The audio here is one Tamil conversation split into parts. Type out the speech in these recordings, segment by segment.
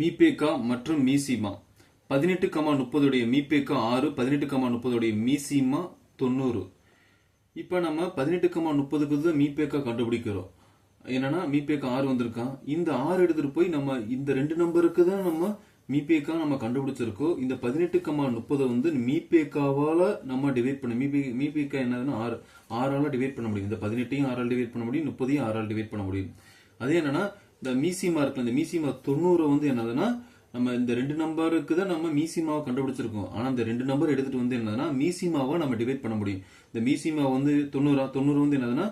மீபேக்கா மற்றும் மீசிமா. பதினெட்டு கமா முப்பதுடைய மீபேக்கா ஆறு பதினெட்டு கமா முப்பதுடைய மீசிமா தொண்ணூறு. இப்போ நம்ம பதினெட்டு கமா முப்பதுக்கு தான் மீபேக்கா கண்டுபிடிக்கிறோம். என்னன்னா மீபேக்கா ஆறு வந்திருக்கான் இந்த ஆறு எடுத்துட்டு போய் நம்ம இந்த ரெண்டு நம்பருக்கு தான் நம்ம மீபேக்கா நம்ம கண்டுபிடிச்சிருக்கோம். இந்த பதினெட்டு கமா முப்பதை வந்து மீபேக்காவால நம்ம டிவைட் பண்ண மீபே மீபேக்கா என்னதுன்னா ஆறு ஆறால டிவைட் பண்ண முடியும். இந்த பதினெட்டையும் ஆறால் டிவைட் பண்ண முடியும் முப்பதையும் ஆறால் டிவைட் பண்ண முடியும். அது என்னன்னா இந்த மீசிமா இருக்குல்ல இந்த மீசிமா தொண்ணூறு வந்து என்னதுன்னா நம்ம இந்த ரெண்டு நம்பருக்கு தான் நம்ம மீசிமாவை கண்டுபிடிச்சிருக்கோம். ஆனா இந்த ரெண்டு நம்பர் எடுத்துட்டு வந்து என்னதுன்னா மீசிமாவை நம்ம டிவைட் பண்ண முடியும். இந்த மீசிமா வந்து தொண்ணூறா தொண்ணூறு வந்து என்னதுன்னா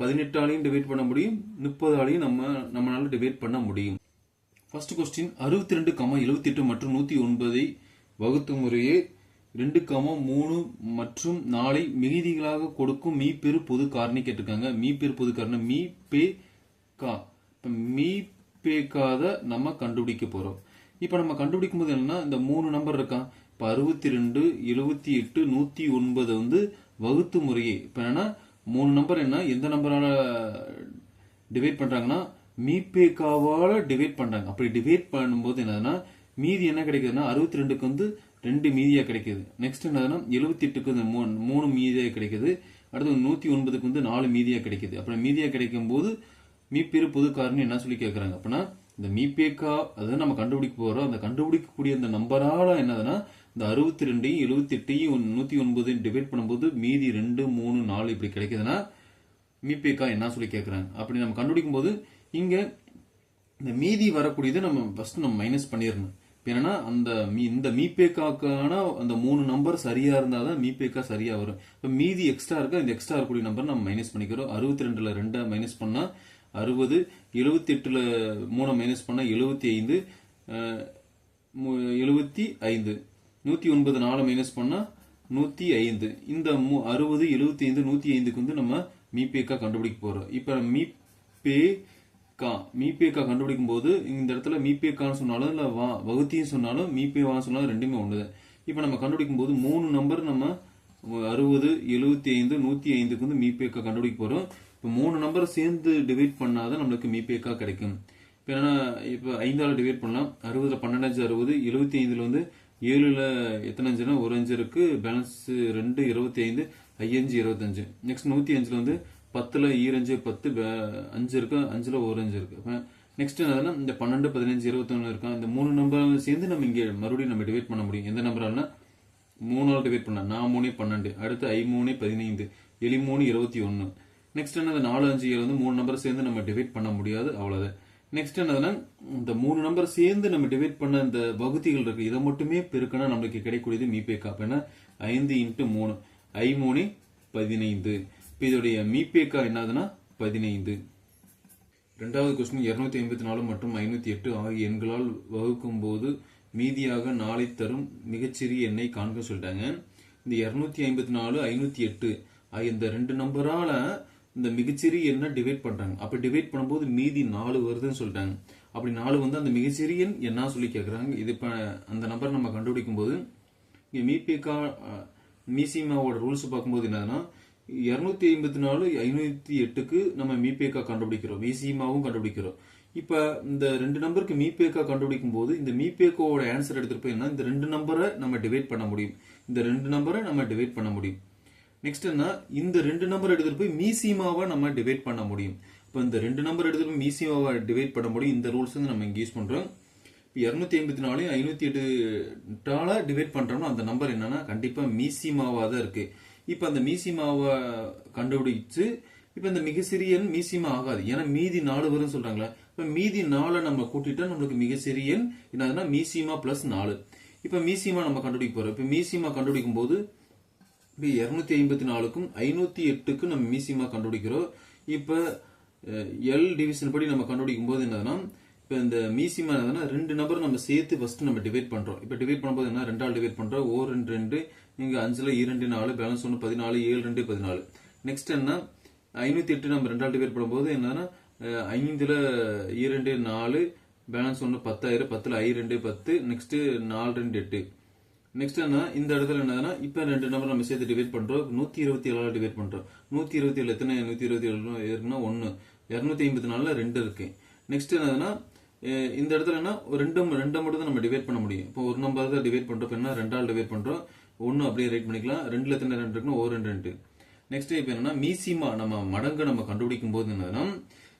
பதினெட்டாலையும் டிவைட் பண்ண முடியும். முப்பதாலையும் நம்ம நம்மளால டிவைட் பண்ண முடியும். ஃபர்ஸ்ட் கொஸ்டின் அறுபத்தி ரெண்டு கமா எழுபத்தி எட்டு மற்றும் நூத்தி ஒன்பதை வகுத்து முறையே ரெண்டு கமா மூணு மற்றும் நாளை மிகுதிகளாக கொடுக்கும் மீப்பெரு பொது காரணி கேட்டிருக்காங்க. மீப்பெரு பொது காரணம் மீ பே கா. மீப்பேக்காத நம்ம கண்டுபிடிக்க போறோம். இப்போ நம்ம கண்டுபிடிக்கும் போது என்னன்னா இந்த மூணு நம்பர் இருக்கான் இப்போ அறுபத்தி ரெண்டு எழுபத்தி எட்டு நூத்தி ஒன்பது வந்து வகுத்து முறையே. இப்போ என்னன்னா மூணு நம்பர் என்ன? எந்த நம்பரால டிவைட் பண்றாங்கன்னா மீபேக்காவால் டிவைட் பண்றாங்க. அப்படி டிவைட் பண்ணும்போது என்னதுன்னா மீதி என்ன கிடைக்குதுன்னா அறுபத்தி ரெண்டுக்கு வந்து ரெண்டு மீதியா கிடைக்குது. நெக்ஸ்ட் என்னதுன்னா எழுபத்தி எட்டுக்கு வந்து மூணு மூணு மீதியா கிடைக்குது. அடுத்து நூத்தி ஒன்பதுக்கு வந்து நாலு மீதியா கிடைக்குது. அப்புறம் மீதியா கிடைக்கும் போது மீப்பேர் பொது காரணி என்ன சொல்லி கேட்கறாங்க அப்படின்னா இந்த மீபேக்கா அதை நம்ம கண்டுபிடிக்க போறோம். அந்த கண்டுபிடிக்கக்கூடிய அந்த நம்பரால என்னதுன்னா இந்த அறுபத்தி ரெண்டையும் எழுபத்தி எட்டையும் நூத்தி ஒன்பதையும் டிவைட் பண்ணும்போது மீதி ரெண்டு மூணு நாலு இப்படி கிடைக்குதுன்னா மீபேக்கா என்ன சொல்லி கேட்கறாங்க அப்படி நம்ம கண்டுபிடிக்கும் போது இங்க இந்த மீதி வரக்கூடியதை நம்ம ஃபர்ஸ்ட் நம்ம மைனஸ் பண்ணிடணும். இப்ப என்னன்னா அந்த மீ- இந்த மீபேக்காக்கான அந்த மூணு நம்பர் சரியா இருந்தாதான் மீபேக்கா சரியா வரும். இப்போ மீதி எக்ஸ்ட்ரா இருக்கா? இந்த எக்ஸ்ட்ரா இருக்கக்கூடிய நம்பர் நம்ம மைனஸ் பண்ணிக்கிறோம். அறுபத்தி ரெண்டுல ரெண்டை மைனஸ் பண்ணா அறுபது எழுபத்தி எட்டுல மூணை மைனஸ் பண்ணால் எழுபத்தி ஐந்து எழுபத்தி ஐந்து நூற்றி ஒன்பது நாலு மைனஸ் பண்ணால் நூற்றி ஐந்து இந்த மு- அறுபது எழுபத்தி ஐந்து நூற்றி ஐந்துக்கு வந்து நம்ம மீபேக்கா கண்டுபிடிக்க போகிறோம் இப்போ மீபே கா மீபேக்கா கண்டுபிடிக்கும் போது இந்த இடத்துல மீபேக்கான்னு சொன்னாலும் இல்லை வா வகுத்தியும் சொன்னாலும் மீபேவான்னு சொன்னாலும் ரெண்டுமே ஒன்று தான் இப்போ நம்ம கண்டுபிடிக்கும் போது மூணு நம்பர் நம்ம அறுபது எழுபத்தி ஐந்து நூத்தி ஐந்துக்கு வந்து மீபேக்கா கண்டுபிடிக்க போறோம். இப்ப மூணு நம்பர் சேர்ந்து டிவைட் பண்ணாதான் நம்மளுக்கு மீபேக்கா கிடைக்கும். இப்ப என்னன்னா இப்ப ஐந்தால டிவைட் பண்ணலாம். அறுபதுல பன்னெண்டஞ்சு அறுபது எழுபத்தி ஐந்துல வந்து ஏழுல எத்தனை அஞ்சுனா ஒரு அஞ்சு இருக்கு. பேலன்ஸ் ரெண்டு இருபத்தி ஐந்து ஐயஞ்சு இருபத்தஞ்சு. நெக்ஸ்ட் நூத்தி அஞ்சுல வந்து பத்துல ஈரஞ்சு பத்து அஞ்சு இருக்கு அஞ்சுல ஒரு அஞ்சு இருக்கு. நெக்ஸ்ட் என்னதுன்னா இந்த பன்னெண்டு பதினஞ்சு இருபத்தொன்னு இருக்கா இந்த மூணு நம்பர் சேர்ந்து நம்ம இங்க மறுபடியும் நம்ம டிவைட் பண்ண முடியும். எந்த நம்பரால்னா மூணால் டிவைட் பண்ண நான் மூணு பன்னெண்டு அடுத்து ஐ மூணு பதினைந்து எலி மூணு இருபத்தி ஒன்று நெக்ஸ்ட் என்னது? நாலு அஞ்சு ஏழு வந்து மூணு நம்பர் சேர்ந்து நம்ம டிவைட் பண்ண முடியாது அவ்வளவுதான். நெக்ஸ்ட் என்னதுன்னா இந்த மூணு நம்பர் சேர்ந்து நம்ம டிவைட் பண்ண இந்த வகுதிகள் இருக்கு இதை மட்டுமே பெருக்கினா நம்மளுக்கு கிடைக்கக்கூடியது மீபேக்கா அப்ப என்ன? ஐந்து இன்ட்டு மூணு. ஐ மூணு பதினைந்து. இப்போ இதோடைய மீபேக்கா என்னதுன்னா பதினைந்து. ரெண்டாவது கொஸ்டின் இருநூத்தி ஐம்பத்தி நாலு மற்றும் ஐநூத்தி எட்டு ஆகிய எண்களால் வகுக்கும் போது மீதியாக நாளை தரும் மிகச்சிறிய எண்ணை காண்க சொல்லிட்டாங்க. இந்த இரநூத்தி ஐம்பத்தி நாலு ஐநூத்தி எட்டு இந்த ரெண்டு நம்பரால இந்த மிகச்சிறிய எண்ணை டிவைட் பண்றாங்க. அப்படி டிவைட் பண்ணும்போது மீதி நாலு வருதுன்னு சொல்லிட்டாங்க. அப்படி நாலு வந்து அந்த மிகச்சிறிய என்ன சொல்லி கேட்குறாங்க இது இப்ப அந்த நம்பர் நம்ம கண்டுபிடிக்கும் போது இங்க மீபிகா மீசிமாவோட ரூல்ஸ் பார்க்கும்போது என்னதுன்னா இரநூத்தி ஐம்பத்தி நாலு ஐநூத்தி எட்டுக்கு நம்ம மீபேக்கா கண்டுபிடிக்கிறோம். மீசிமாவும் கண்டுபிடிக்கிறோம். இப்ப இந்த ரெண்டு நம்பருக்கு மீபேக்கா கண்டுபிடிக்கும் போது இந்த மீபேக்கோட ஆன்சர் எடுத்துட்டு போய் என்ன? இந்த ரெண்டு நம்பரை நம்ம டிவைட் பண்ண முடியும். இந்த ரெண்டு நம்பரை நம்ம டிவைட் பண்ண முடியும். நெக்ஸ்ட் என்ன? இந்த ரெண்டு நம்பர் எடுத்துட்டு போய் மீசிமாவை நம்ம டிவைட் பண்ண முடியும். இப்போ இந்த ரெண்டு நம்பர் எடுத்துட்டு போய் மீசிமாவை டிவைட் பண்ண முடியும். இந்த ரூல்ஸ் வந்து நம்ம இங்க யூஸ் பண்றோம். இப்போ இரநூத்தி ஐம்பத்தி நாலு ஐநூத்தி எட்டு டிவைட் பண்றோம்னா அந்த நம்பர் என்னன்னா கண்டிப்பா மீசிமாவா தான் இருக்கு. இப்போ அந்த மீசிமாவை கண்டுபிடிச்சு இப்போ இந்த மிக சிறிய மீசிமா ஆகாது. ஏன்னா மீதி நாலு வரும்னு சொல்றாங்களா இப்போ மீதி நாலை நம்ம கூட்டிட்டா நம்மளுக்கு மிக சிறிய எண் என்னதுன்னா மீசிமா பிளஸ் நாலு. இப்போ மீசிமா நம்ம கண்டுபிடிக்க போறோம். இப்போ மீசிமா கண்டுபிடிக்கும் போது இப்போ இரநூத்தி ஐம்பத்தி நாலுக்கும் ஐநூத்தி எட்டுக்கும் நம்ம மீசிமா கண்டுபிடிக்கிறோம். இப்போ எல் டிவிஷன் படி நம்ம கண்டுபிடிக்கும் போது என்னதுன்னா இப்போ இந்த மீசிமா என்னதுன்னா ரெண்டு நம்பர் நம்ம சேர்த்து ஃபர்ஸ்ட் நம்ம டிவைட் பண்றோம். இப்போ டிவைட் பண்ணும்போது என்ன ரெண்டால் டிவைட் பண்றோம். ஓ ரெண்டு ரெண்டு இங்க அஞ்சுல இரண்டு நாலு பேலன்ஸ் ஒன்று பதினாலு ஏழு ரெண்டு பதினாலு. நெக்ஸ்ட் என்ன ஐநூத்தி எட்டு நம்ம ரெண்டால் டிவைட் பண்ணும்போது என்னன்னா ஐந்தில் இரண்டு நாலு பேலன்ஸ் ஒன்று பத்தாயிரம் பத்தில் ஐ ரெண்டு பத்து நெக்ஸ்ட்டு நாலு ரெண்டு எட்டு. நெக்ஸ்ட் என்ன இந்த இடத்துல என்னதுன்னா இப்போ ரெண்டு நம்பர் நம்ம சேர்த்து டிவைட் பண்ணுறோம் நூற்றி இருபத்தி ஏழால டிவைட் பண்ணுறோம் நூற்றி இருபத்தி ஏழு எத்தனை? நூற்றி இருபத்தி ஏழு இருக்குன்னா ஒன்று இரநூத்தி ஐம்பத்தி நாலில் ரெண்டு இருக்கு. நெக்ஸ்ட் என்னதுன்னா இந்த இடத்துல என்ன ஒரு ரெண்டு ரெண்டை மட்டும் தான் நம்ம டிவைட் பண்ண முடியும். இப்போ ஒரு நம்பர் தான் டிவைட் பண்றோம். என்ன? ரெண்டால் டிவைட் பண்ணுறோம் ஒன்று அப்படியே ரைட் பண்ணிக்கலாம். ரெண்டில் எத்தனை ரெண்டு இருக்குன்னா ஒரு ரெண்டு ரெண்டு. நெக்ஸ்ட் இப்போ என்னன்னா மீசிமா நம்ம மடங்கு நம்ம கண்டுபிடிக்கும் போது என்னன்னா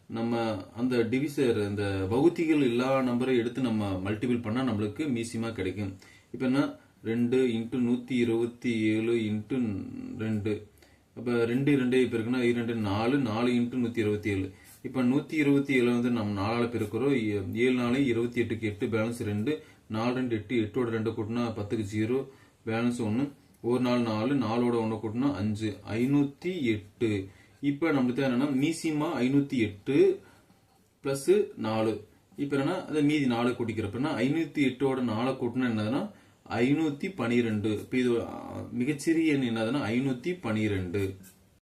நம்ம அந்த டிவிசர் இந்த வகுத்திகள் எல்லா நம்பரை எடுத்து நம்ம மல்டிபிள் பண்ணால் நம்மளுக்கு மீசிமா கிடைக்கும். இப்போ என்ன? ரெண்டு இன்ட்டு நூற்றி இருபத்தி ஏழு இன்ட்டு ரெண்டு. இப்போ ரெண்டு ரெண்டு இப்போ இருக்குன்னா இரண்டு நாலு நாலு இன்ட்டு நூற்றி இருபத்தி ஏழு. இப்போ நூற்றி இருபத்தி ஏழு வந்து நம்ம நாலால் பெருக்கிறோம். ஏழு நாலு இருபத்தி எட்டுக்கு எட்டு பேலன்ஸ் ரெண்டு. நாலு ரெண்டு எட்டு எட்டோட ரெண்டு கூட்டினா பத்துக்கு ஜீரோ பேலன்ஸ் ஒன்று ஒரு நாலு நாலு நாலோட ஒன்று கூட்டினா அஞ்சு. ஐநூற்றி எட்டு. இப்ப நம்மளுக்கு என்னன்னா மீசிமா ஐநூத்தி எட்டு பிளஸ் நாலு. இப்ப என்னன்னா அதை மீதி நாலு கூட்டிக்கிறப்ப ஐநூத்தி எட்டோட நாலு கூட்டினா என்னதுன்னா ஐநூத்தி பனிரெண்டு. இப்ப இது மிகச்சிறிய எண் என்னதுன்னா ஐநூத்தி பனிரெண்டு.